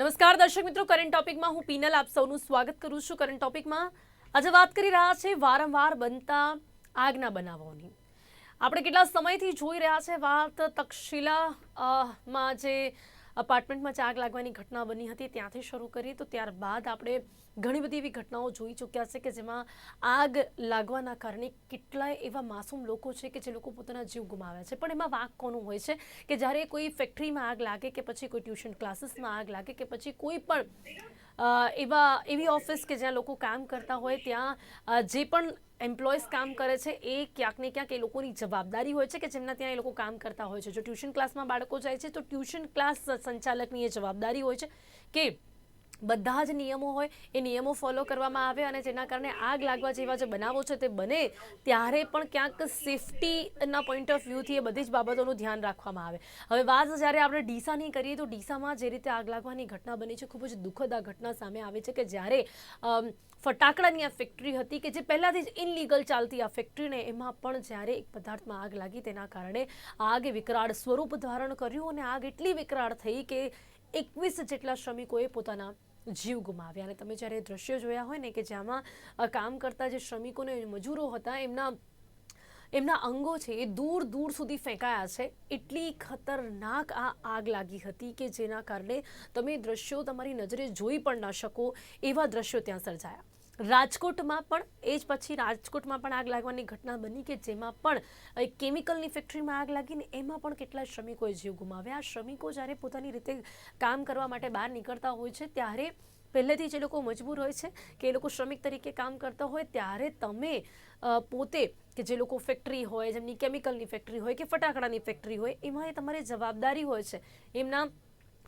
નમસ્કાર, દર્શક મિત્રો. કરંટ ટોપિકમાં હું પીનલ આપ સૌનું સ્વાગત કરું છું. કરંટ ટોપિકમાં આજે વાત કરી રહ્યા છે વારંવાર બનતા આગના બનાવોની. આપણે કેટલા સમયથી જોઈ રહ્યા છે વાત તક્ષશિલા માં જે અપાર્ટમેન્ટમાં જ આગ લાગવાની ઘટના બની હતી, ત્યાંથી શરૂ કરી, તો ત્યારબાદ આપણે ઘણી બધી એવી ઘટનાઓ જોઈ ચૂક્યા છે કે જેમાં આગ લાગવાના કારણે કેટલાય એવા માસૂમ લોકો છે કે જે લોકો પોતાના જીવ ગુમાવ્યા છે. પણ એમાં વાંક કોનું હોય છે? કે જ્યારે કોઈ ફેક્ટરીમાં આગ લાગે કે પછી કોઈ ટ્યુશન ક્લાસીસમાં આગ લાગે કે પછી કોઈ પણ એવા, એવી ઓફિસ કે જ્યાં લોકો કામ કરતા હોય, ત્યાં જે પણ એમ્પ્લોઈઝ કામ કરે છે, એ ક્યાંક ને ક્યાંક એ લોકોની જવાબદારી હોય છે કે જેમના ત્યાં એ લોકો કામ કરતા હોય છે. જો ટ્યુશન ક્લાસમાં બાળકો જાય છે, તો ટ્યુશન ક્લાસ સંચાલકની એ જવાબદારી હોય છે કે બધા જ નિયમો હોય, એ નિયમો ફોલો કરવામાં આવે અને જેના કારણે આગ લાગવા જેવા જે બનાવો છે તે બને, ત્યારે પણ ક્યાંક સેફટીના પોઈન્ટ ઓફ વ્યૂથી એ બધી જ બાબતોનું ધ્યાન રાખવામાં આવે. હવે વાત જ્યારે આપણે ડીસાની કરીએ, તો ડીસામાં જે રીતે આગ લાગવાની ઘટના બની છે, ખૂબ જ દુઃખદ આ ઘટના સામે આવે છે કે જ્યારે ફટાકડાની આ ફેક્ટરી હતી કે જે પહેલાંથી જ ઇનલીગલ ચાલતી આ ફેક્ટરીને એમાં પણ જ્યારે એક પદાર્થમાં આગ લાગી તેના કારણે આગે વિકરાળ સ્વરૂપ ધારણ કર્યું અને આગ એટલી વિકરાળ થઈ કે એકવીસ જેટલા શ્રમિકોએ પોતાના જીવ ગુમાવ્યા. અને તમે જ્યારે દ્રશ્યો જોયા હોય ને કે જેમાં કામ કરતા જે શ્રમિકોને મજૂરો હતા, એમના એમના અંગો છે એ દૂર દૂર સુધી ફેંકાયા છે. એટલી ખતરનાક આ આગ લાગી હતી કે જેના કારણે તમે દ્રશ્યો તમારી નજરે જોઈ પણ ન શકો એવા દ્રશ્યો ત્યાં સર્જાયા. રાજકોટમાં પણ, એ જ પછી રાજકોટમાં પણ આગ લાગવાની ઘટના બની કે જેમાં પણ એક કેમિકલની ફેક્ટરીમાં આગ લાગીને એમાં પણ કેટલા શ્રમિકોએ જીવ ગુમાવ્યા. આ શ્રમિકો જ્યારે પોતાની રીતે કામ કરવા માટે બહાર નીકળતા હોય છે, ત્યારે પહેલેથી જે લોકો મજબૂર હોય છે કે એ લોકો શ્રમિક તરીકે કામ કરતા હોય. ત્યારે તમે પોતે કે જે લોકો ફેક્ટરી હોય, જેમની કેમિકલની ફેક્ટરી હોય કે ફટાકડાની ફેક્ટરી હોય, એમાં એ તમારી જવાબદારી હોય છે. એમના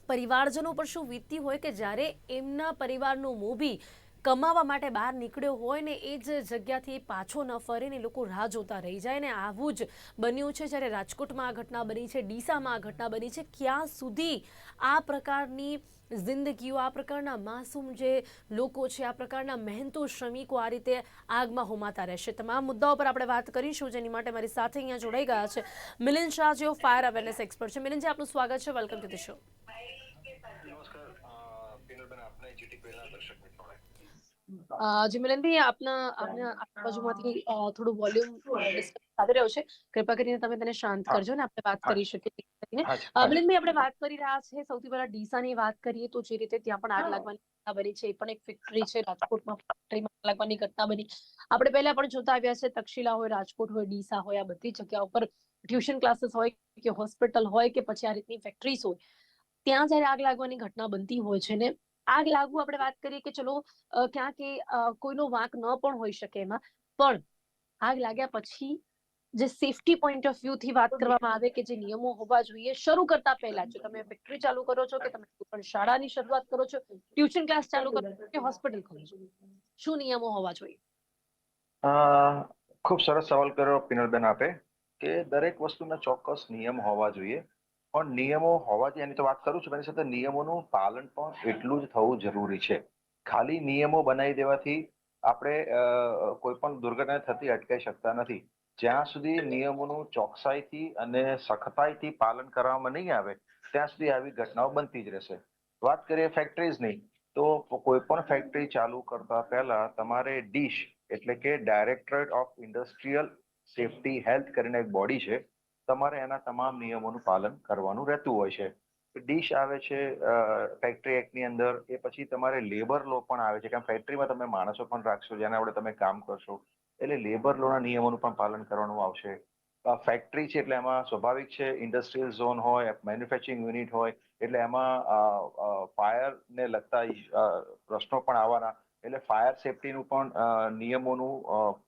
પરિવારજનો પર શું વીતતી હોય કે જ્યારે એમના પરિવારનું મોભી કમાવા માટે બહાર નીકળ્યો હોય ને એ જ જગ્યાથી પાછો ન ફરે ને લોકો રાહ જોતા રહી જાય ને આવું જ બન્યું છે જ્યારે રાજકોટમાં આ ઘટના બની છે, ડીસામાં આ ઘટના બની છે. ક્યાં સુધી આ પ્રકારની જિંદગીઓ, આ પ્રકારના માસૂમ જે લોકો છે, આ પ્રકારના મહેનતુ, શ્રમિકો આ રીતે આગમાં હોમાતા રહેશે. તમામ મુદ્દાઓ પર આપણે વાત કરીશું, જેની માટે મારી સાથે અહીંયા જોડાઈ ગયા છે મિલિન શાહ, જેઓ ફાયર અવેરનેસ એક્સપર્ટ છે. મિલિનજી આપનું સ્વાગત છે. વેલકમ ટુ ધ શો નમસ્કાર અ, પિનલબેન આપને જીટીપી ના દર્શક મિત્રોને જી મિલનભાઈ આપના આપના આજુબાજુમાંથી થોડું વોલ્યુમ સાથે રહ્યો છે. કૃપા કરીને તમે તેને શાંત કરજો ને આપણે વાત કરી શકીએ. મિલિંદભાઈ આપણે વાત કરી રહ્યા છે સૌથી પહેલા ડીસાની વાત કરીએ તો જે રીતે ત્યાં પણ આગ લાગવાની ઘટના બની છે એ પણ એક ફેક્ટરી છે રાજકોટમાં ફેક્ટરીમાં આગ લાગવાની ઘટના બની. આપણે પહેલા પણ જોતા આવ્યા છે તક્ષશિલા હોય રાજકોટ હોય ડીસા હોય આ બધી જગ્યા ઉપર ટ્યુશન ક્લાસીસ હોય કે હોસ્પિટલ હોય કે પછી આ રીતની ફેક્ટરીઝ હોય. ત્યાં જ્યારે આગ લાગવાની ઘટના બનતી હોય છે ને આગ લાગવું આપણે વાત કરીએ કે ચલો ક્યાં એ કોઈનો વાંક ન પણ હોઈ શકે એમાં. પણ આગ લાગ્યા પછી જે સેફટી પોઈન્ટ ઓફ વ્યૂ થી વાત કરવામાં આવે કે જે નિયમો હોવા જોઈએ, શરૂ કરતા પહેલા, જો તમે ફેક્ટરી ચાલુ કરો છો કે તમે પણ શાળાની શરૂઆત કરો છો ટ્યુશન ક્લાસ ચાલુ કરો છો કે હોસ્પિટલ ખોલો છો, શું નિયમો હોવા જોઈએ? ખૂબ સરસ સવાલ કર્યો પિનલબેન આપે કે દરેક વસ્તુના ચોક્કસ નિયમ હોવા જોઈએ. પણ નિયમો હોવાથી એની તો વાત કરું છું એની સાથે નિયમોનું પાલન પણ એટલું જ થવું જરૂરી છે. ખાલી નિયમો બનાવી દેવાથી આપણે કોઈ પણ દુર્ઘટના થતી અટકાઈ શકતા નથી. જ્યાં સુધી નિયમોનું ચોકસાઈથી અને સખતાઈથી પાલન કરવામાં નહીં આવે, ત્યાં સુધી આવી ઘટનાઓ બનતી જ રહેશે. વાત કરીએ ફેક્ટરીઝની તો કોઈ પણ ફેક્ટરી ચાલુ કરતા પહેલા તમારે ડીશ એટલે કે directorate of industrial safety health કરીને એક બોડી છે. તમારે એના તમામ નિયમોનું પાલન કરવાનું રહેતું હોય છે. ડીશ આવે છે ફેક્ટરી એક્ટની અંદર, એ પછી તમારે લેબર લો પણ આવે છે. કારણ ફેક્ટરીમાં તમે માણસો પણ રાખશો, જેના વડે તમે કામ કરશો, એટલે લેબર લોના નિયમોનું પણ પાલન કરવાનું આવશે. ફેક્ટરી છે એટલે એમાં સ્વાભાવિક છે ઇન્ડસ્ટ્રીયલ ઝોન હોય મેન્યુફેક્ચરિંગ યુનિટ હોય, એટલે એમાં ફાયર ને લગતા પ્રશ્નો પણ આવવાના. એટલે ફાયર સેફટીનું પણ નિયમોનું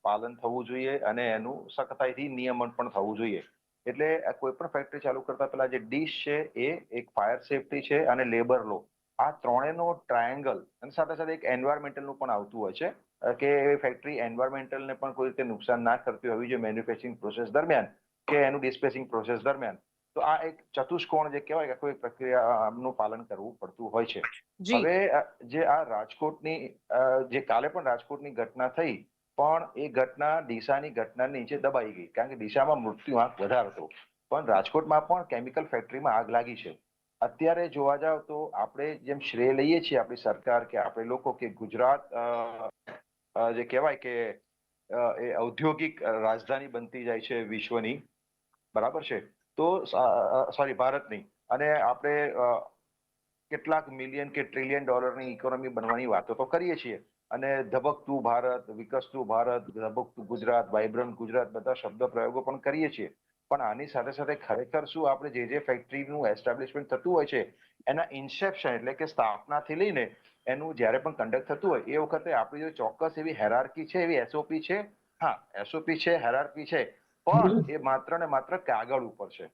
પાલન થવું જોઈએ અને એનું સખતાઈથી નિયમન પણ થવું જોઈએ. એટલે કોઈ પણ ફેક્ટરી ચાલુ કરતા પહેલા જે ડીશ છે એ એક ફાયર સેફટી છે અને લેબર લો આ ત્રણેયનો ટ્રાયેંગલ અને સાથે સાથે એક એન્વાયરમેન્ટલનું પણ આવતું હોય છે કે ફેક્ટરી એન્વાયરમેન્ટલને પણ કોઈ રીતે નુકસાન ના કરતી હોવી જોઈએ મેન્યુફેક્ચરિંગ પ્રોસેસ દરમિયાન કે એનું ડિસ્પેસિંગ પ્રોસેસ દરમિયાન. તો આ એક ચતુષ્કોણ જે કહેવાય કે કોઈ પ્રક્રિયાનું પાલન કરવું પડતું હોય છે. હવે જે આ રાજકોટની જે કાલે પણ રાજકોટની ઘટના થઈ પણ એ ઘટના ડીસાની ઘટના નીચે દબાઈ ગઈ. કારણ કે ડીસામાં મૃત્યુ આંક વધારે હતો. પણ રાજકોટમાં પણ કેમિકલ ફેક્ટરીમાં આગ લાગી છે. અત્યારે જોવા જાવ તો આપણે જેમ શ્રેય લઈએ છીએ આપણી સરકાર કે આપણે લોકો કે ગુજરાત જે કહેવાય કે એ ઔદ્યોગિક રાજધાની બનતી જાય છે વિશ્વની. બરાબર છે? તો સોરી, ભારતની. અને આપણે કેટલાક મિલિયન કે ટ્રિલિયન ડોલરની ઇકોનોમી બનવાની વાતો તો કરીએ છીએ. અને ધબકતું ભારત વિકસતું ભારત ધબકતું ગુજરાત વાઇબ્રન્ટ ગુજરાત બધા શબ્દ પ્રયોગો પણ કરીએ છીએ. પણ આની સાથે સાથે ખરેખર શું આપણે જે જે ફેક્ટરીનું એસ્ટાબ્લિશમેન્ટ થતું હોય છે એના ઇન્સેપ્શન એટલે કે સ્થાપનાથી લઈને એનું જ્યારે પણ કન્ડક્ટ થતું હોય એ વખતે આપણી જો ચોક્કસ એવી હેરાર્કી છે એવી એસઓપી છે. હા એસઓપી છે હેરાર્કી છે પણ એ માત્ર ને માત્ર કાગળ ઉપર છે.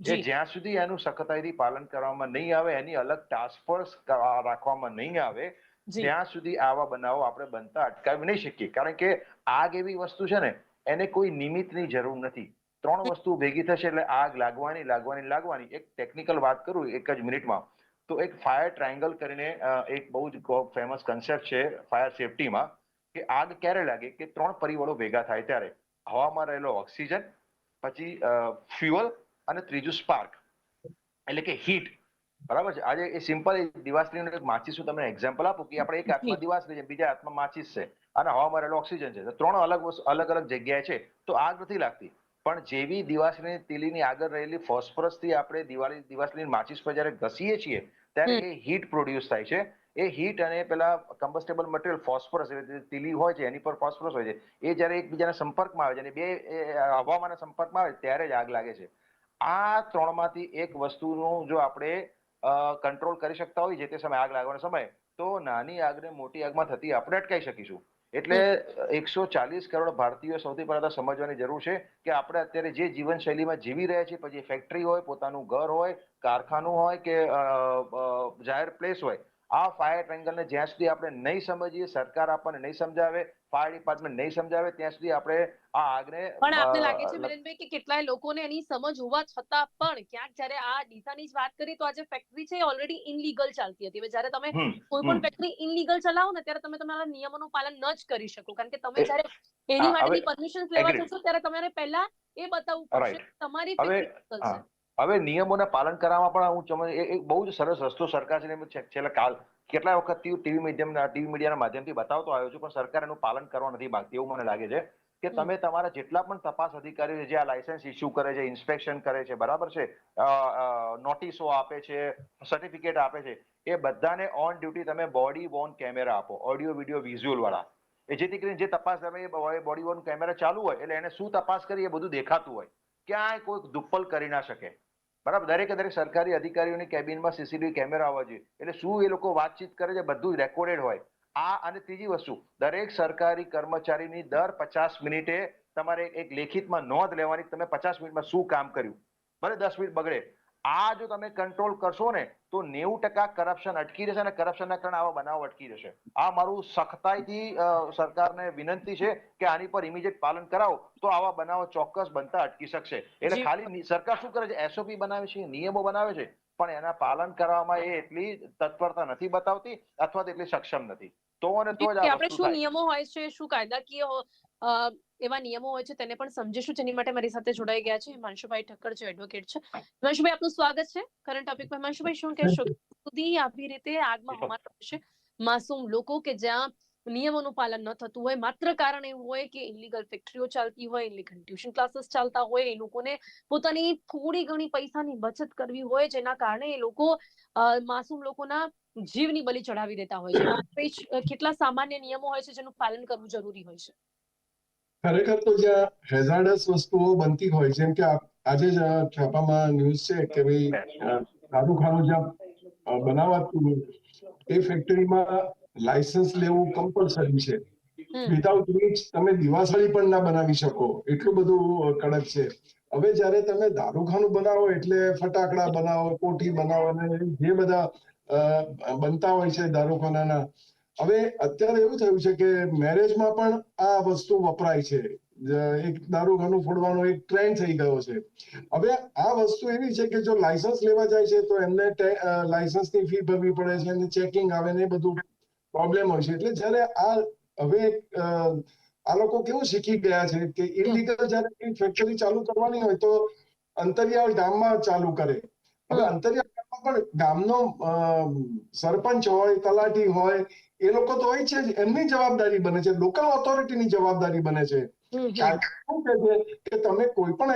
જે જ્યાં સુધી એનું સખતાઈથી પાલન કરવામાં નહીં આવે એની અલગ ટાસ્ક ફોર્સ રાખવામાં નહીં આવે ત્યાં સુધી આવા બનાવો આપણે બનતા અટકાવી નહીં શકીએ. કારણ કે આગ એવી વસ્તુ છે ને એને કોઈ નિમિત્તની જરૂર નથી. ત્રણ વસ્તુ ભેગી થશે એટલે આગ લાગવાની લાગવાની લાગવાની. એક ટેકનિકલ વાત કરું એક જ મિનિટમાં. તો એક ફાયર ટ્રાયંગલ કરીને એક બહુ જ ફેમસ કન્સેપ્ટ છે ફાયર સેફટીમાં કે આગ ક્યારે લાગે? કે ત્રણ પરિબળો ભેગા થાય ત્યારે. હવામાં રહેલો ઓક્સિજન પછી ફ્યુઅલ અને ત્રીજું સ્પાર્ક એટલે કે હીટ બરાબર છે. આજે એ સિમ્પલ દિવાસળીનું એક માચીસ હું તમને એક્ઝામ્પલ આપું કે આપણે એક હાથમાં દિવાસળી છે બીજા હાથમાં માચીસ છે અને હવામાં રહેલો ઓક્સિજન છે. ત્રણ અલગ અલગ અલગ જગ્યાએ છે. તો આગ નથી લાગતી. પણ જેવી દિવાસની તીલીની આગળ રહેલી ફોસ્ફરસથી આપણે દિવાળી દિવાસની માચીસ પર જ્યારે ઘસીએ છીએ ત્યારે એ હીટ પ્રોડ્યુસ થાય છે. એ હીટ અને પેલા કમ્બસ્ટેબલ મટીરિયલ ફોસ્ફરસ એટલે તીલી હોય છે એની પર ફોસ્ફરસ હોય છે એ જ્યારે એકબીજાના સંપર્કમાં આવે છે અને બે હવામાના સંપર્કમાં આવે ત્યારે જ આગ લાગે છે. આ ત્રણમાંથી એક વસ્તુનું જો આપણે કંટ્રોલ કરી શકતા હોય જે તે સમયે આગ લાગવાનો સમય, તો નાની આગને મોટી આગમાં થતી આપણે અટકાવી શકીશું. એટલે એકસો ચાલીસ કરોડ ભારતીયો સૌથી પહેલા સમજવાની જરૂર છે કે આપણે અત્યારે જે જીવનશૈલીમાં જીવી રહ્યા છીએ, પછી ફેક્ટરી હોય, પોતાનું ઘર હોય, કારખાનું હોય કે જાહેર પ્લેસ હોય, આ ફાયર ટ્રેંગલને જ્યાં સુધી આપણે નહીં સમજીએ, સરકાર આપણને નહીં સમજાવે ફાયર ડિપાર્ટમેન્ટ નહીં સમજાવે ત્યાં સુધી આપણે આ આગને પણ આપને લાગે છે મિલનભાઈ કે કેટલાય લોકોને એની સમજ હોવા છતાં પણ ક્યાંક જ્યારે આ ડીસાની જ વાત કરી તો આ જે ફેક્ટરી છે ઓલરેડી ઇનલીગલ ચાલતી હતી. હવે જ્યારે તમે કોઈ પણ ફેક્ટરી ઇનલીગલ ચલાવો ને ત્યારે તમે તમારા નિયમોનું પાલન ન જ કરી શકો. કારણ કે તમે જ્યારે એની માટેની પરમિશન લેવા જશો ત્યારે તમારે પહેલા એ બતાવવું પડશે તમારી ફેક્ટરી હવે નિયમોના પાલન કરવામાં પણ હું એ- એક બહુ જ સરસ રસ્તો સરકાર છે છેલ્લા કાલ કેટલા વખતથી ટીવી મીડિયમના ટીવી મીડિયાના માધ્યમથી બતાવતો આવ્યો છું પણ સરકાર એનું પાલન કરવા નથી માંગતી એવું મને લાગે છે કે તમે તમારા જેટલા પણ તપાસ અધિકારીઓ છે જે આ લાયસન્સ ઇસ્યુ કરે છે ઇન્સ્પેક્શન કરે છે બરાબર છે નોટિસો આપે છે સર્ટિફિકેટ આપે છે એ બધાને ઓન ડ્યુટી તમે બોડી વોન કેમેરા આપો ઓડિયો વિડિયો વિઝ્યુઅલ વાળા. એ જેથી કરીને જે તપાસ તમે બોડી વોન કેમેરા ચાલુ હોય એટલે એને શું તપાસ કરી એ બધું દેખાતું હોય. ક્યાંય કોઈ દુપ્પલ કરી ના શકે. બરાબર? દરેકે દરેક સરકારી અધિકારીઓની કેબિનમાં સીસીટીવી કેમેરા આવવા જોઈએ. એટલે શું એ લોકો વાતચીત કરે છે? બધું રેકોર્ડેડ હોય. આ અને ત્રીજી વસ્તુ, દરેક સરકારી કર્મચારીની દર પચાસ મિનિટે તમારે એક લેખિતમાં નોંધ લેવાની તમે પચાસ મિનિટમાં શું કામ કર્યું? ભલે દસ મિનિટ બગડે આ જો તમે કંટ્રોલ કરશો ને તો નેવું ટકા કરપ્શન અટકી રહેશે અને કરપ્શનના કારણે આવા બનાવ અટકી રહેશે. આ મારું સખતાઈથી સરકારને વિનંતી છે કે આની પર ઇમિડિયેટ પાલન કરાવો તો આવા બનાવો ચોક્કસ બનતા અટકી શકશે. એટલે ખાલી સરકાર શું કરે છે એસઓપી બનાવે છે નિયમો બનાવે છે પણ એના પાલન કરવામાં એ એટલી તત્પરતા નથી બતાવતી અથવા તો એટલી સક્ષમ નથી. તો અને તો જ આપણે શું નિયમો હોય છે શું કાયદાકીય એવા નિયમો હોય છે તેને પણ સમજીશું. જેની માટે મારી સાથે જોડાઈ ગયા છે હિમાંશુભાઈ ઠક્કર જે એડવોકેટ છે. હિમાંશુભાઈ આપનું સ્વાગત છે. કરંટ ટોપિક પર. હિમાંશુભાઈ શું કહેશો? સુધી આવી રીતે આગમાં હોમાતા હશે માસૂમ લોકો કે જ્યાં નિયમોનું પાલન ન થતું હોય માત્ર કારણ એવું હોય કે ઇલીગલ ફેક્ટરીઓ ચાલતી હોય ઇલીગલ ટ્યુશન ક્લાસીસ ચાલતા હોય એ લોકોને પોતાની થોડી ઘણી પૈસાની બચત કરવી હોય જેના કારણે એ લોકો માસૂમ લોકોના જીવની બલિ ચડાવી દેતા હોય છે. કેટલા સામાન્ય નિયમો હોય છે જેનું પાલન કરવું જરૂરી હોય છે? ખરેખર તો જ્યાં હેઝાર્ડસ વસ્તુઓ બનતી હોય જેમ કે આજે જ છાપામાં ન્યૂઝ છે કે ભાઈ અ, દારૂખાનું જ્યાં બનાવાતું એ ફેક્ટરીમાં લાયસન્સ લેવું કમ્પલસરી છે. વિધાઉટ વિચ તમે દિવાસળી પણ ના બનાવી શકો. એટલું બધું કડક છે. હવે જ્યારે તમે દારૂખાનું બનાવો એટલે ફટાકડા બનાવો કોઠી બનાવો અને જે બધા બનતા હોય છે દારૂખાનાના હવે અત્યારે એવું થયું છે કે મેરેજમાં પણ આ વસ્તુ વપરાય છે. એક દારૂખાનું ફોડવાનો એક ટ્રેન્ડ થઈ ગયો છે. હવે આ વસ્તુ એવી છે કે જો લાયસન્સ લેવા જાય છે તો એમને લાયસન્સની ફી ભરવી પડે છે અને ચેકિંગ આવે ને બધું પ્રોબ્લેમ હોય છે. એટલે જ્યારે આ હવે આ લોકો કેવું શીખી ગયા છે કે ઇલીગલ જ્યારે ફેક્ટરી ચાલુ કરવાની હોય તો અંતરિયાળ ગામમાં ચાલુ કરે. હવે. અંતરિયાળ ગામમાં પણ ગામનો સરપંચ હોય તલાટી હોય એ લોકો તો હોય છે જ એમની જવાબદારી બને છે લોકલ ઓથોરિટીની જવાબદારી બને છે. કે તમે કોઈ પણ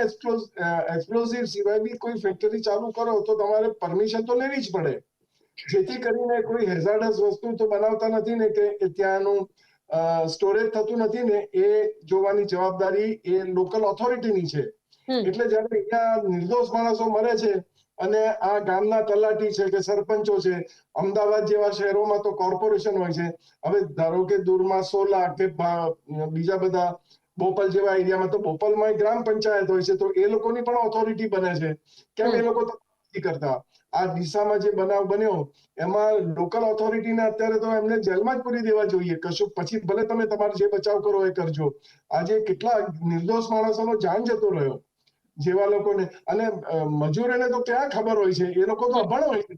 એક્સપ્લોઝિવ સિવાય બી કોઈ ફેક્ટરી ચાલુ કરો તો તમારે પરમિશન તો લેવી જ પડે. જેથી કરીને કોઈ હેઝાર્ડસ વસ્તુ તો બનાવતા નથી ને કે ત્યાંનું સ્ટોરેજ થતું નથી ને એ જોવાની જવાબદારી એ લોકલ ઓથોરિટીની છે. એટલે જયારે અહીંયા નિર્દોષ માણસો મરે છે અને આ ગામના તલાટી છે કે સરપંચો છે અમદાવાદ જેવા શહેરોમાં તો કોર્પોરેશન હોય છે. હવે ધારો કે દૂરમાં સોલા કે બીજા બધા બોપલ જેવા એરિયામાં તો બોપલમાં ગ્રામ પંચાયત હોય છે તો એ લોકોની પણ ઓથોરિટી બને છે. કેમ એ લોકો નથી કરતા? આ દિશામાં જે બનાવ બન્યો એમાં લોકલ ઓથોરિટીને અત્યારે તો એમને જેલમાં જ પૂરી દેવા જોઈએ. કશું પછી ભલે તમે તમારો જે બચાવ કરો એ કરજો. આજે કેટલા નિર્દોષ માણસોનો જાન જતો રહ્યો. જેવા લોકોને. અને મજૂરોને તો ક્યાં ખબર હોય છે? એ લોકો તો અભણ હોય છે.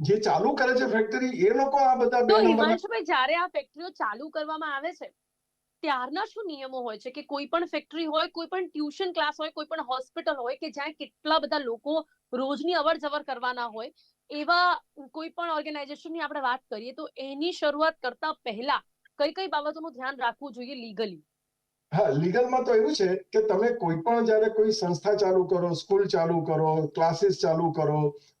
જે ચાલુ કરે છે ફેક્ટરી એ લોકો આ બધા બે હિમાંશુભાઈ જ્યારે આ ફેક્ટરીઓ ચાલુ કરવામાં આવે છે ત્યારના શું નિયમો હોય છે? કે કોઈ પણ ફેક્ટરી હોય કોઈ પણ ટ્યુશન ક્લાસ હોય કોઈ પણ હોસ્પિટલ હોય કે જ્યાં કેટલા બધા લોકો રોજની અવર જવર કરવાના હોય એવા કોઈ પણ ઓર્ગેનાઇઝેશનની આપણે વાત કરીએ તો એની શરૂઆત કરતા પહેલા કઈ કઈ બાબતોનું ધ્યાન રાખવું જોઈએ લીગલી હા લીગલમાં તો એવું છે કે તમે કોઈ પણ જ્યારે કોઈ સંસ્થા ચાલુ કરો સ્કૂલ ચાલુ કરો ક્લાસીસ ચાલુ કરો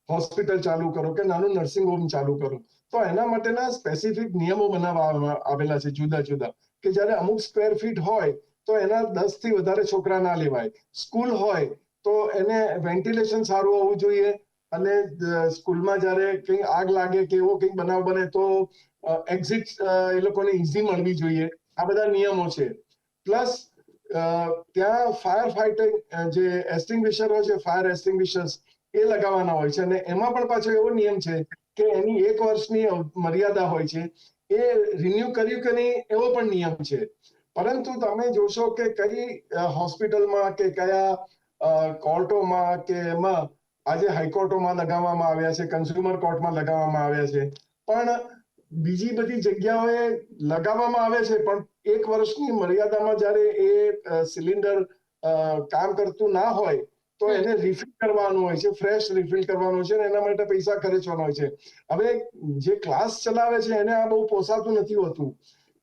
હોસ્પિટલ ચાલુ કરો કે નાનું નર્સિંગ હોમ ચાલુ કરો, તો એના માટેના સ્પેસિફિક નિયમો બનાવવામાં આવેલા છે જુદા જુદા. કે જ્યારે અમુક સ્ક્વેર ફીટ હોય, તો એના દસથી વધારે છોકરા ના લેવાય. સ્કૂલ હોય, તો એને વેન્ટિલેશન સારું હોવું જોઈએ અને સ્કૂલમાં જ્યારે કંઈ આગ લાગે કે એવો કંઈક બનાવ બને તો એક્ઝિટ એ લોકોને ઇઝી મળવી જોઈએ. આ બધા નિયમો છે. પ્લસ ત્યાં ફાયર ફાઇટિંગ જે એસ્ટિંગ્વિશર હોય છે ફાયર એસ્ટિંગ્વિશર્સ એ લગાવવાના હોય છે. અને એમાં પણ પાછો એવો નિયમ છે કે એની એક વર્ષની મર્યાદા હોય છે. એ રિન્યુ કર્યું કે નહીં, એવો પણ નિયમ છે. પરંતુ તમે જોશો કે કઈ હોસ્પિટલમાં કે કયા કોર્ટોમાં કે એમાં આજે હાઈકોર્ટોમાં લગાવવામાં આવ્યા છે કન્ઝ્યુમર કોર્ટમાં લગાવવામાં આવ્યા છે. પણ બીજી બધી જગ્યાઓએ લગાવવામાં આવે છે, પણ એક વર્ષની મર્યાદામાં જ્યારે એ સિલિન્ડર કામ કરતું ના હોય તો એને રિફિલ કરવાનું હોય છે ફ્રેશ રિફિલ કરવાનું છે અને એના માટે પૈસા ખર્ચવાનો હોય છે. હવે જે ક્લાસ ચલાવે છે એને આ બહુ પોસાતું નથી હોતું.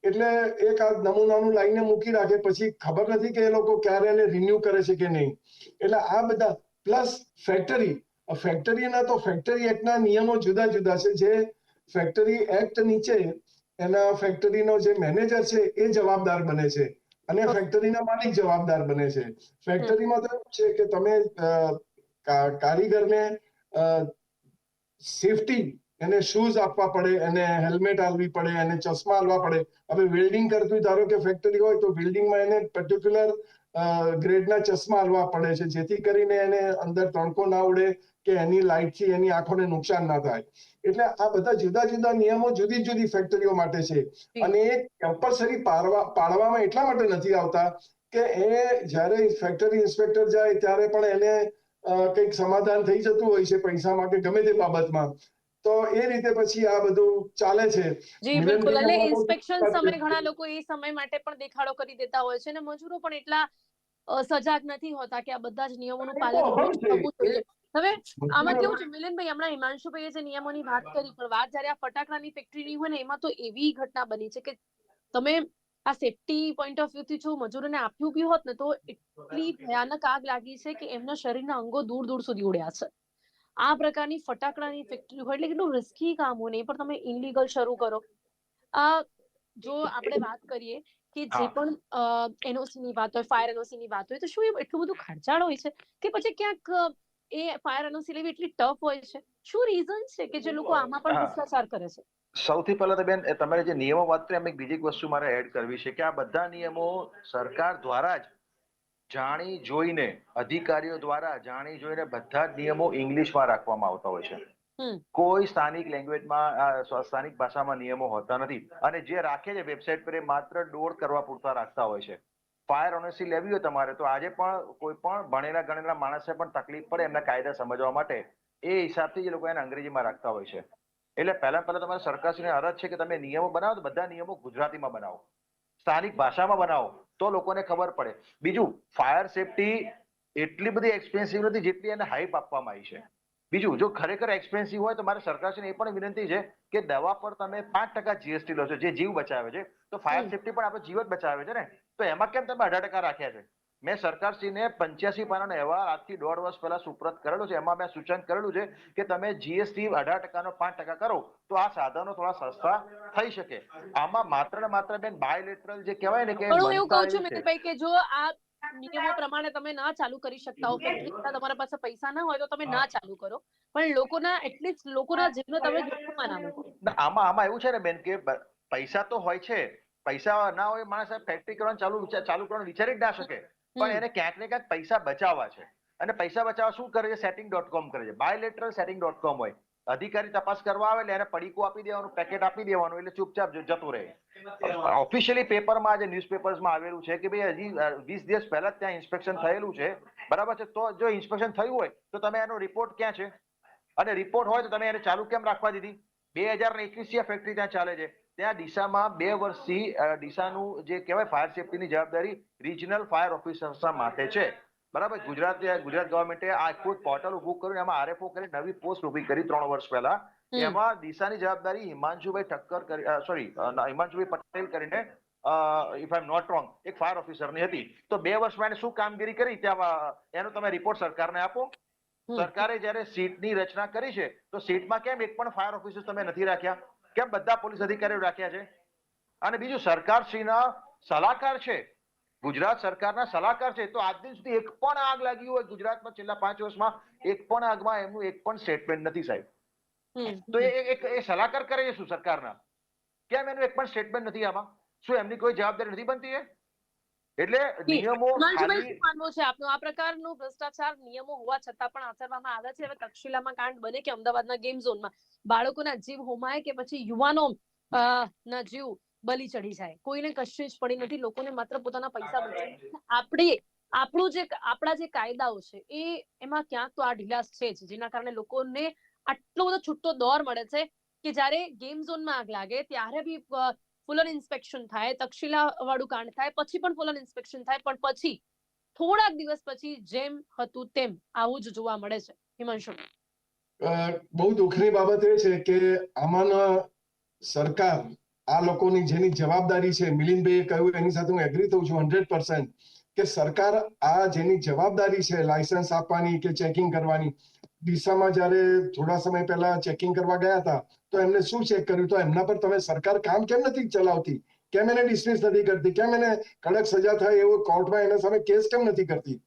એટલે એક આ નમૂનાનું લાઈને મૂકી રાખે પછી ખબર નથી કે એ લોકો ક્યારે એને રિન્યુ કરે છે કે નહીં. એટલે આ બધા પ્લસ ફેક્ટરી ફેક્ટરીના તો ફેક્ટરી એક્ટના નિયમો જુદા જુદા છે. જે ફેક્ટરી એક્ટ નીચે એના ફેક્ટરીનો જે મેનેજર છે, એ જવાબદાર બને છે. અને ફેક્ટરીના માલિક જવાબદાર બને છે. ફેક્ટરીમાં તો એવું છે કે તમે કારીગરને સેફટી એને શૂઝ આપવા પડે, એને હેલ્મેટ આપવી પડે, એને ચશ્મા આપવા પડે. હવે વેલ્ડિંગ કરતું ધારો કે ફેક્ટરી હોય, તો વેલ્ડિંગમાં એને પર્ટિક્યુલર ગ્રેડના ચશ્મા આપવા પડે છે. જેથી કરીને એને અંદર તણકો ના ઉડે કે એની લાઇટથી એની આંખોને નુકસાન ના થાય. એટલે આ બધા જુદા જુદા નિયમો જુદી જુદી ફેક્ટરીઓ માટે છે. અને એ કમ્પલસરી પાડવામાં એટલા માટે નથી આવતા કે એ જ્યારે ફેક્ટરી ઇન્સ્પેક્ટર જાય ત્યારે પણ એને કંઈક સમાધાન થઈ જતું હોય છે પૈસા માટે ગમે તે બાબતમાં. તો એ રીતે પછી આ બધું ચાલે છે. જી બિલકુલ. એટલે ઇન્સ્પેક્શન સમય ઘણા લોકો એ સમય માટે પણ દેખાડો કરી દેતા હોય છે અને મજૂરો પણ એટલા સજાગ નથી હોતા કે આ બધા જ નિયમોનું પાલન કરવું જોઈએ. હવે આમાં કેવું છે? મિલનભાઈ હમણાં હિમાંશુભાઈએ જે નિયમોની વાત કરી પણ વાત જયારે આ ફટાકડાની ફેક્ટરીની હોય ને એમાં તો એવી ઘટના બની છે કે તમે આ સેફટી પોઈન્ટ ઓફ વ્યૂથી જો મજૂરોને આપ્યું બી હોત ને તો એટલી ભયાનક આગ લાગી છે કે એમના શરીરના અંગો દૂર દૂર સુધી ઉડ્યા છે. આ પ્રકારની ફટાકડાની ફેક્ટરી હોય એટલે કેટલું રિસ્કી કામ હોય ને એ પણ તમે ઇનલીગલ શરૂ કરો. આ જો આપણે વાત કરીએ કે જે પણ એનઓસી ની વાત હોય ફાયર એનઓસી ની વાત હોય તો શું એટલું બધું ખર્ચાળ હોય છે કે પછી ક્યાંક એ ફાયર એનઓસી લેવી એટલી ટફ હોય છે શું રીઝન છે કે જે લોકો આમાં પણ. ભ્રષ્ટાચાર કરે છે સૌથી પહેલા તો બેન તમારે જે નિયમો વાત કરી એક બીજી વસ્તુ મારે એડ કરવી છે કે આ બધા નિયમો સરકાર દ્વારા જ જાણી જોઈને અધિકારીઓ દ્વારા જાણી જોઈને બધા જ નિયમો ઇંગ્લિશમાં રાખવામાં આવતા હોય છે. કોઈ સ્થાનિક લેંગ્વેજમાં સ્થાનિક ભાષામાં નિયમો હોતા નથી. અને જે રાખે છે વેબસાઇટ પર એ માત્ર ડોર કરવા પૂરતા રાખતા હોય છે. ફાયર ઓનેસી લેવી હોય તમારે તો આજે પણ કોઈ પણ ભણેલા ગણેલા માણસને પણ તકલીફ પડે એમના કાયદા સમજવા માટે. એ હિસાબથી એ લોકો એને અંગ્રેજીમાં રાખતા હોય છે. એટલે પહેલા પહેલા તમારે સરકારશ્રીને અરજ છે કે તમે નિયમો બનાવો તો બધા નિયમો ગુજરાતીમાં બનાવો. સ્થાનિક ભાષામાં બનાવો તો લોકોને ખબર પડે. બીજું ફાયર સેફટી એટલી બધી એક્સપેન્સિવ નથી જેટલી એને હાઈપ આપવામાં આવી છે. બીજું જો ખરેખર એક્સપેન્સિવ હોય તો મારે સરકારશ્રીને એ પણ વિનંતી છે કે દવા પર તમે પાંચ ટકા જીએસટી લો છો જે જીવ બચાવે છે તો ફાયર. સેફટી પણ આપણે જીવ જ બચાવે છે ને? તો એમાં કેમ તમે અઢાર ટકા રાખ્યા છે? મેં સરકારશ્રીને પંચ્યાસી પાનાનો અહેવાલ આજથી દોઢ વર્ષ પહેલા સુપ્રત કરેલો છે એમાં મેં સૂચન કરેલું છે કે તમે જીએસટી અઢાર ટકાનો પાંચ ટકા કરો તો આ સાધનો થોડા સસ્તા થઈ શકે. આમાં માત્ર ને માત્ર બેન બાયલેટરલ જે કહેવાય ને કે હું એવું કહું છું મિત્રભાઈ કે જો આ નિયમો પ્રમાણે તમે ના ચાલુ કરી શકતા હો factory તમારા પાસે પૈસા ના હોય તો તમે ના ચાલુ કરો. પણ લોકોના એટલીસ્ટ લોકોના જીવને તમે જોખમમાં ના મૂકો. આમાં આમાં એવું છે ને બેન કે પૈસા તો હોય છે. પૈસા ના હોય માણસ ફેક્ટરી કરવાનું ચાલુ ચાલુ કરવાનું વિચારી જ ના શકે. પણ એને ક્યાંક ને ક્યાંક પૈસા બચાવવા છે. અને પૈસા બચાવવા શું કરે છે? સેટિંગ ડોટ કોમ કરે છે. બાયલેટરલ સેટિંગ ડોટ કોમ હોય. અધિકારી તપાસ કરવા આવે એને પડીકું આપી દેવાનું, પેકેટ આપી દેવાનું એટલે ચૂપચાપ જતું રહે. ઓફિશિયલી પેપરમાં આજે ન્યૂઝપેપર્સમાં આવેલું છે કે ભાઈ હજી વીસ દિવસ પહેલા ત્યાં ઇન્સ્પેક્શન થયેલું છે. બરાબર છે? તો જો ઇન્સ્પેક્શન થયું હોય, તો તમે એનો રિપોર્ટ ક્યાં છે? અને રિપોર્ટ હોય તો તમે એને ચાલુ કેમ રાખવા દીધી? બે હજાર એકવીસ આ ફેક્ટરી ત્યાં ચાલે છે. ત્યાં ડીસામાં બે વર્ષથી ડીસાનું જે કહેવાય ફાયર સેફટીની જવાબદારી રિજનલ ફાયર ઓફિસર્સના માથે છે. બરાબર? ગુજરાત ગુજરાત ગવર્મેન્ટે આ આખું પોર્ટલ ઉભું કર્યું એમાં આરએફઓ કરી નવી પોસ્ટ ઊભી કરી ત્રણ વર્ષ પહેલા. એમાં દિશાની જવાબદારી હિમાંશુભાઈ ઠક્કર કરી સોરી હિમાંશુભાઈ પટેલ કરીને if I am not wrong એક ફાયર ઓફિસરની હતી. તો બે વર્ષમાં એને શું કામગીરી કરી? ત્યાં એનો તમે રિપોર્ટ સરકારને આપો. સરકારે જ્યારે સીટની રચના કરી છે તો સીટમાં કેમ એક પણ ફાયર ઓફિસર તમે નથી રાખ્યા? કેમ બધા પોલીસ અધિકારીઓ રાખ્યા છે? અને બીજું સરકારશ્રીના સલાહકાર છે. ગુજરાત સરકારના સલાહકાર છે. તો આજ દિન સુધી એક પણ આગ લાગી હોય ગુજરાતમાં છેલ્લા પાંચ વર્ષમાં એક પણ આગમાં એમનું એક પણ સ્ટેટમેન્ટ નથી સાહેબ. તો એ એક એ સલાહકાર કરે છે શું સરકારના? કેમ એનું એક પણ સ્ટેટમેન્ટ નથી આમાં? શું એમની કોઈ જવાબદારી નથી બનતી એ? એટલે નિયમો માનવું છે? આપનો આ પ્રકારનો ભ્રષ્ટાચાર નિયમો હોવા છતાં પણ આચરવામાં આવે છે. હવે તક્ષશિલામાં કાંડ બને કે અમદાવાદના ગેમ ઝોનમાં બાળકોના જીવ હોમાય કે પછી યુવાનો ના જીવ બલી ચડી જાય. કોઈને કશું જ પડી નથી. લોકોને માત્ર પોતાના પૈસા બચે આપણે આપણું જે આપણા જે કાયદાઓ છે એ એમાં ક્યાંક તો આ ઢીલાસ છે જ. જેના કારણે લોકોને આટલો બધો છૂટો દોર મળે છે કે જ્યારે ગેમ ઝોનમાં આગ લાગે ત્યારે બી ફૂલર ઇન્સ્પેક્શન થાય તક્ષશિલા વાળું કાંડ થાય પછી પણ ફૂલર ઇન્સ્પેક્શન થાય પણ પછી થોડાક દિવસ પછી જેમ હતું તેમ આવું જ જોવા મળે છે. હિમાંશુ. બહુ દુઃખની બાબત એ છે કે આમાંના સરકાર આ લોકોની જેની જવાબદારી છે, મિલિંદભાઈએ કહ્યું, એની સાથે હું એગ્રી થઉં છું હંડ્રેડ પર્સન્ટ કે સરકાર આ જેની જવાબદારી છે લાયસન્સ આપવાની કે ચેકિંગ કરવાની, ડીસામાં જ્યારે થોડા સમય પહેલા ચેકિંગ કરવા ગયા હતા, તો એમને શું ચેક કર્યું? તો એમના પર તમે સરકાર કામ કેમ નથી ચલાવતી? કેમ એને ડિસમિસ નથી કરતી? કેમ એને કડક સજા થાય એવો કોર્ટમાં એના સામે કેસ કેમ નથી કરતી?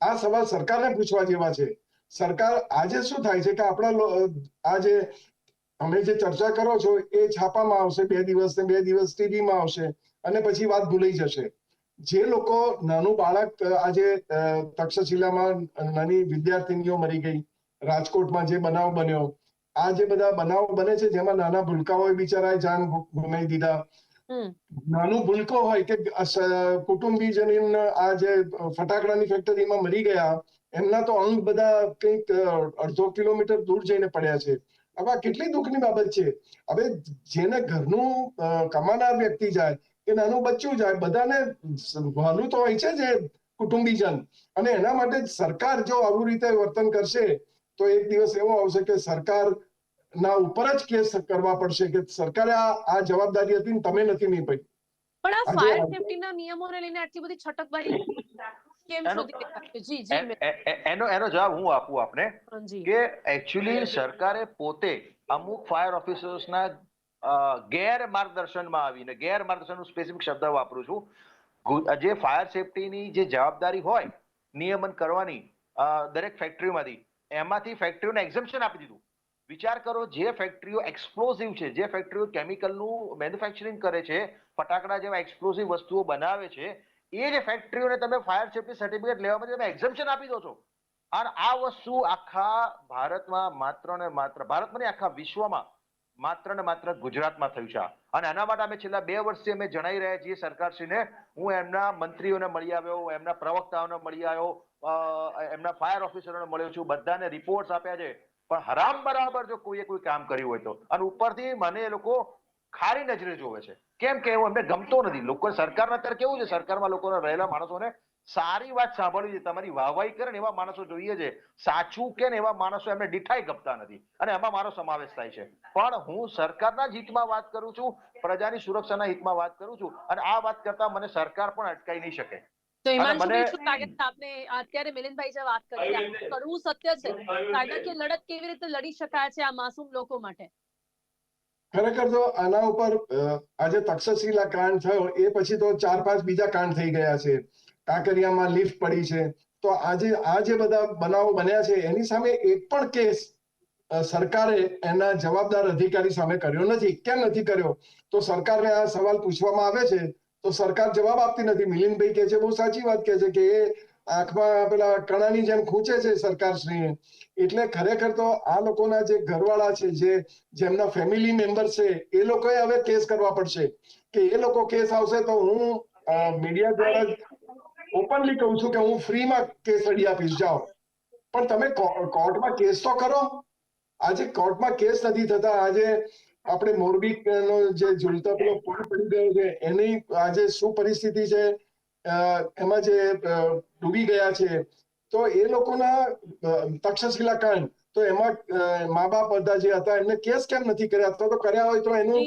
આ સવાલ સરકારને પૂછવા જેવા છે. સરકાર આજે શું થાય છે કે આપણા આ જે અમે જે ચર્ચા કરો છો એ છાપામાં આવશે બે દિવસ ને બે દિવસ ટીવીમાં આવશે અને પછી વાત ભૂલાઈ જશે. જે લોકો નાનું બાળક આજે તક્ષશિલામાં નાની વિદ્યાર્થીનીઓ મરી ગઈ રાજકોટમાં જે બનાવ બન્યો આ જે બધા બનાવ બને છે જેમાં નાના ભૂલકાઓ બિચારાએ જાન ગુમાઈ ગુમાવી દીધા. નાનું ભૂલકો હોય કે કુટુંબી કુટુંબીજન આ જે ફટાકડાની ફેક્ટરીમાં મરી ગયા એમના તો અંગ બધા કંઈક અડધો કિલોમીટર દૂર જઈને પડ્યા છે. હવે આ કેટલી દુઃખની બાબત છે? હવે જેને ઘરનું કમાનાર વ્યક્તિ જાય કે નાનું બચ્ચું જાય બધાને વહાલું તો હોય છે જે કુટુંબીજન. અને એના માટે સરકાર જો આવું રીતે વર્તન કરશે તો એક દિવસ એવો આવશે કે સરકાર ના ઉપર જ કેસ કરવા પડશે કે સરકારે આ જવાબદારી હતી તમે નથી નિભાઈ પણ આ ફાયર સેફટીના નિયમોને લઈને આટલી બધી છટકબારી કેમ શોધી જી જી એનો એનો જવાબ હું આપું આપને? કે એકચ્યુઅલી સરકારે પોતે અમુક ફાયર ઓફિસર્સના ગેર માર્ગદર્શનમાં આવીને ગેર માર્ગદર્શન સ્પેસિફિક શબ્દ વાપરું છું. જે ફાયર સેફટીની જે જવાબદારી હોય નિયમન કરવાની દરેક ફેક્ટરીમાંથી એમાંથી ફેક્ટરીઓને એક્ઝમ્પશન આપી દીધું. વિચાર કરો જે ફેક્ટરીઓ એક્સપ્લોઝિવ છે જે ફેક્ટરીઓ કેમિકલનું મેન્યુફેક્ચરિંગ કરે છે ફટાકડા જેવા એક્સપ્લોઝિવ વસ્તુઓ બનાવે છે એ જે ફેક્ટરીઓને તમે ફાયર સેફટી સર્ટિફિકેટ લેવા માટે તમે એક્ઝમ્પશન આપી દો છો. અને આ વસ્તુ આખા ભારતમાં માત્ર ને માત્ર ભારતમાં નહીં, આખા વિશ્વમાં માત્ર ને માત્ર ગુજરાતમાં થયું છે અને આના માટે અમે છેલ્લા બે વર્ષથી અમે જણાવી રહ્યા છીએ સરકારશ્રીને, હું એમના મંત્રીઓને મળી આવ્યો એમના પ્રવક્તાઓને મળી આવ્યો એમના ફાયર ઓફિસરોને મળ્યો છું, બધાને રિપોર્ટ્સ આપ્યા છે. પણ હરામ બરાબર જો કોઈએ કોઈ કામ કર્યું હોય તો. અને ઉપરથી મને એ લોકો ખારી નજરે જોવે છે. કેમ કે એવું એમને ગમતો નથી. લોકો સરકારમાં અત્યારે કેવું છે? સરકારમાં લોકોને રહેલા માણસોને સારી વાત સાંભળવી છે. તમારી વાહવાહી કરે ને એવા માણસો જોઈએ છે. સાચું કે ને એવા માણસો એમને ડીઠાઈ ગપતા નથી. અને એમાં મારો સમાવેશ થાય છે. પણ હું સરકારના જ હિતમાં વાત કરું છું પ્રજાની સુરક્ષાના હિતમાં વાત કરું છું અને આ વાત કરતા મને સરકાર પણ અટકાઈ નહીં શકે. તો આપને અત્યારે મિલિંદભાઈ જે વાત કરી કરવું સત્ય છે. કાયદાકીય લડત કેવી રીતે લડી શકાય છે આ માસૂમ લોકો માટે? ખરેખર તો આના ઉપર આજે તક્ષશિલા કાંડ થયો, એ પછી તો ચાર પાંચ બીજા કાંડ થઈ ગયા છે. કાંકરિયામાં લિફ્ટ પડી છે. તો આજે આ જે બધા બનાવો બન્યા છે. એની સામે એક પણ કેસ સરકારે એના જવાબદાર અધિકારી સામે કર્યો નથી. કેમ નથી કર્યો? તો સરકારને આ સવાલ પૂછવામાં આવે છે. તો સરકાર જવાબ આપતી નથી. મિલિંદભાઈ કે છે, બહુ સાચી વાત કે છે કે એ આંખમાં પેલા કણાની જેમ ખૂંચે છે સરકારશ્રીએ. એટલે ખરેખર તો આ લોકોના જે ઘરવાળા છે, જે જેમના ફેમિલી મેમ્બર છે, એ લોકોએ હવે કેસ કરવા પડશે. કે એ લોકો કેસ આવશે તો હું મીડિયા દ્વારા ઓપનલી કહું છું કે હું ફ્રીમાં કેસ લડી આપીશ. જાઓ. પણ તમે કોર્ટમાં કેસ તો કરો. આજે કોર્ટમાં કેસ નથી થતા. આજે આપણે મોરબી નો જે ઝૂલતા પેલો પુલ પડી ગયો છે, એની આજે શું પરિસ્થિતિ છે? એમાં જે ડૂબી ગયા છે. તો એ લોકોના તક્ષશિલા કાંડ તો એમાં મા બાપ બધા જે હતા એમને કેસ કેમ નથી કર્યા? અથવા તો કર્યા હોય તો એનું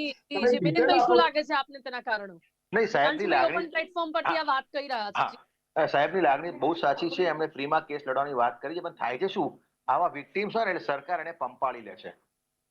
શું લાગે છે આપને તેના કારણો? નહીં સાહેબની લાગણી પ્લેટફોર્મ પરથી આ વાત કરી રહ્યા છે. સાહેબની લાગણી બહુ સાચી છે. એમણે ફ્રીમાં કેસ લડવાની વાત કરી છે. પણ થાય છે શું? આવા વિક્ટીમ્સ હોય ને એટલે સરકાર એને પંપાળી લે છે.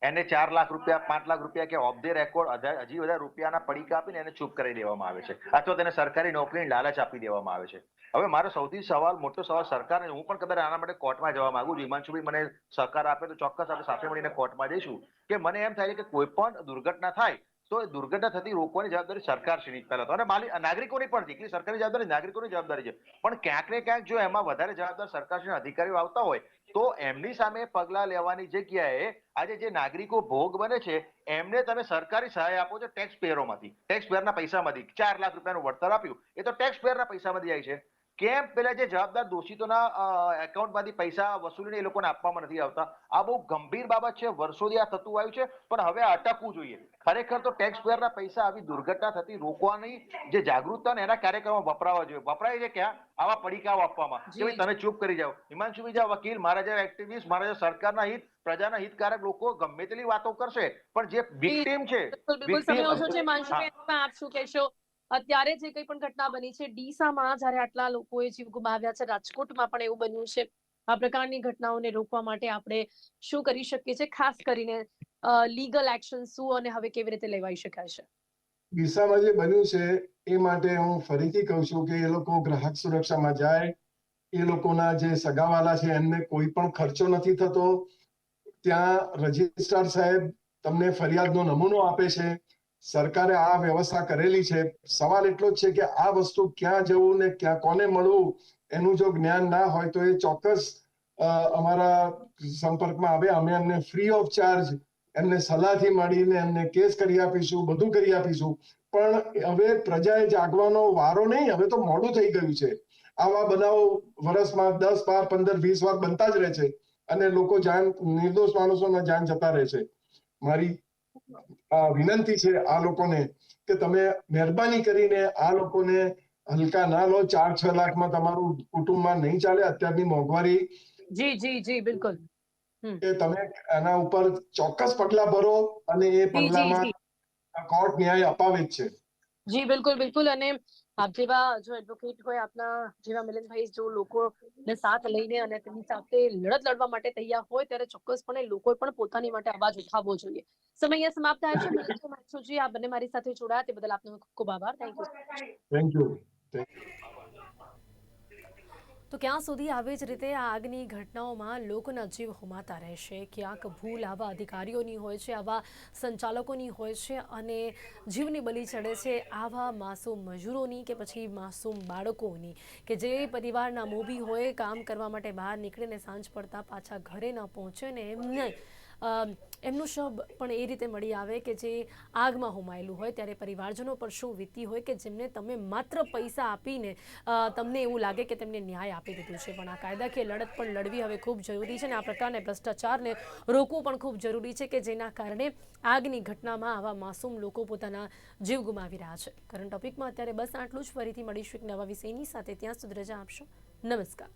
એને ચાર લાખ રૂપિયા પાંચ લાખ રૂપિયા કે ઓફ ધ રેકોર્ડ હજી વધારે રૂપિયાના પડીકા આપીને એને ચૂપ કરી દેવામાં આવે છે. અથવા તેને સરકારી નોકરીની લાલચ આપી દેવામાં આવે છે. હવે મારો સૌથી સવાલ, મોટો સવાલ સરકારને, હું પણ કદાચ આના માટે કોર્ટમાં જવા માંગુ છું. હિમાંશુભાઈ, મને સહકાર આપે તો ચોક્કસ આપણે સાથે મળીને કોર્ટમાં જઈશું. કે મને એમ થાય છે કે કોઈ પણ દુર્ઘટના થાય, તો એ દુર્ઘટના થતી રોકવાની જવાબદારી સરકારશ્રીની પહેલા તો. અને માલી નાગરિકોની પણ છે. સરકારની જવાબદારી નાગરિકોની જવાબદારી છે. પણ ક્યાંક ને ક્યાંક જો એમાં વધારે જવાબદાર સરકારશ્રીના અધિકારીઓ આવતા હોય, તો એમની સામે પગલાં લેવાની જગ્યાએ આજે જે નાગરિકો ભોગ બને છે, એમને તમે સરકારી સહાય આપો છો ટેક્સ પેયરોમાંથી ટેક્સ પેયરના પૈસામાંથી. ચાર લાખ રૂપિયાનું વળતર આપ્યું. એ તો ટેક્સ પેયરના પૈસામાંથી જાય છે. કેમ પેલા જે જવાબદાર દોષિતોના એકાઉન્ટમાંથી પૈસા વસૂલીને એ લોકોને આપવામાં નથી આવતા? આ બહુ ગંભીર બાબત છે વર્ષોથી આ થતું આવ્યું છે પણ હવે અટકવું જોઈએ. ખરેખર તો ટેક્સ પેયરના પૈસા આવી દુર્ઘટના થતી રોકવાની જે જાગૃતતા એના કાર્યક્રમો વપરાવા જોઈએ. વપરાય છે ક્યાં? આવા પડીકાઓ આપવામાં. કે ભાઈ તમે ચૂપ કરી જાઓ. હિમાંશુ બીજા વકીલ મારા જેવા એક્ટિવિસ્ટ મારા જેવા સરકારના હિત પ્રજાના હિતકારક લોકો ગમે તેટલી વાતો કરશે પણ જે વિક્ટીમ છે બિલકુલ victim- ઓછો છે એમાં આપ શું કહેશો? અત્યારે જે કંઈ પણ ઘટના બની છે, ડીસામાં જ્યારે આટલા લોકોએ જીવ ગુમાવ્યા છે, રાજકોટમાં પણ એવું બન્યું છે, આ પ્રકારની ઘટનાઓને રોકવા માટે આપણે શું કરી શકીએ છીએ? ખાસ કરીને લીગલ એક્શન શું અને હવે કેવી રીતે લેવાઈ શકાય છે? ડીસામાં જે બન્યું છે, એ માટે હું ફરીથી કહું છું કે એ લોકો ગ્રાહક સુરક્ષામાં જાય, એ લોકોના જે સગાવાલા છે, એમને કોઈ પણ ખર્ચો નથી થતો. ત્યાં રજિસ્ટ્રાર સાહેબ તમને ફરિયાદનો નમૂનો આપે છે. સરકારે આ વ્યવસ્થા કરેલી છે. સવાલ એટલો જ છે કે આ વસ્તુ ક્યાં જવું ને ક્યાં કોને મળવું એનું જો જ્ઞાન ના હોય તો એ ચોક્કસ અમારા સંપર્કમાં આવે. અમે એમને ફ્રી ઓફ ચાર્જ એમને સલાહથી મળીને એમને કેસ કરી આપીશું, બધું કરી આપીશું. પણ હવે પ્રજાએ જાગવાનો વારો નહીં, હવે તો મોડું થઈ ગયું છે. આવા બનાવો વર્ષમાં દસ, બાર, પંદર, વીસ વાર બનતા જ રહે છે. અને લોકો જાન, નિર્દોષ માણસોના જાન જતા રહે છે. મારી વિનંતી છે આ લોકોને કે તમે મહેરબાની કરીને આ લોકોને હલકા ના લો. ચાર છ લાખમાં તમારું કુટુંબમાં નહીં ચાલે અત્યારની મોંઘવારી જી જી જી બિલકુલ. કે તમે એના ઉપર ચોક્કસ પગલા ભરો અને એ પગલામાં કોર્ટ ન્યાય અપાવે જ છે. જી બિલકુલ બિલકુલ. અને આપ જેવા જો એડવોકેટ હોય આપના જેવા મિલનભાઈ જો લોકોને સાથ લઈને અને તેમની સાથે લડત લડવા માટે તૈયાર હોય ત્યારે ચોક્કસપણે લોકો પણ પોતાની માટે અવાજ ઉઠાવવો જોઈએ. સમય અહીંયા સમાપ્ત થાય છે. મિલનભાઈ આ બંને મારી સાથે જોડાયા. તે બદલ આપનો ખૂબ ખૂબ આભાર. થેન્ક યુ થેન્ક યુ તો ક્યાં સુધી આવી જ રીતે આ આગની ઘટનાઓમાં લોકોના જીવ હોમાતા રહેશે? ક્યાંક ભૂલ આવા અધિકારીઓની હોય છે, આવા સંચાલકોની હોય છે અને જીવની બલી ચડે છે આવા માસૂમ મજૂરોની કે પછી માસૂમ બાળકોની? કે જે પરિવારના મોભી હોય, કામ કરવા માટે બહાર નીકળીને સાંજ પડતા પાછા ઘરે ન પહોંચે ને એમને એમનું શબ પણ એ રીતે મળી આવે કે જે આગમાં હોમાયેલું હોય, ત્યારે પરિવારજનો પર શું વીતી હોય કે જેમને તમે માત્ર પૈસા આપીને તમને એવું લાગે કે તેમને ન્યાય આપી દીધું છે. પણ આ કાયદાકીય લડત પણ લડવી હવે ખૂબ જરૂરી છે અને આ પ્રકારના ભ્રષ્ટાચારને રોકવું પણ ખૂબ જરૂરી છે કે જેના કારણે આગની ઘટનામાં આવા માસૂમ લોકો પોતાના જીવ ગુમાવી રહ્યા છે. કરંટ ટોપિકમાં અત્યારે બસ આટલું જ. ફરીથી મળીશું એક નવા વિષયની સાથે. ત્યાં સુધી રજા આપશો. નમસ્કાર.